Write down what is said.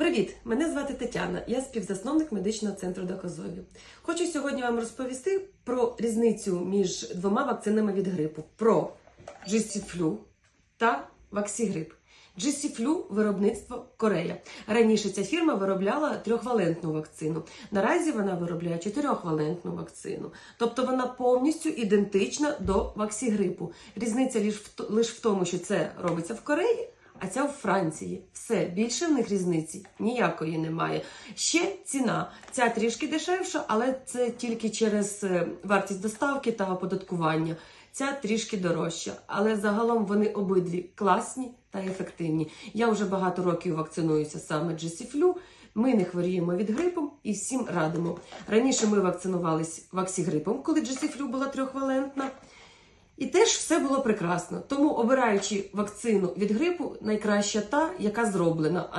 Привіт! Мене звати Тетяна, я співзасновник медичного центру Доказові. Хочу сьогодні вам розповісти про різницю між двома вакцинами від грипу: про GC-Flu та Ваксігрип. GC-Flu – виробництво Корея. Раніше ця фірма виробляла трьохвалентну вакцину. Наразі вона виробляє чотирьохвалентну вакцину. Тобто вона повністю ідентична до ваксігрипу. Різниця лише в тому, що це робиться в Кореї, а ця в Франції. Все, більше в них різниці ніякої немає. Ще ціна. Ця трішки дешевша, але це тільки через е, вартість доставки та оподаткування. Ця трішки дорожча, але загалом вони обидві класні та ефективні. Я вже багато років вакцинуюся саме GC-Flu. Ми не хворіємо від грипу і всім радимо. Раніше ми вакцинувались ваксігрипом, коли GC-Flu була трьохвалентна. І теж все було прекрасно. Тому, обираючи вакцину від грипу, найкраща та, яка зроблена, а не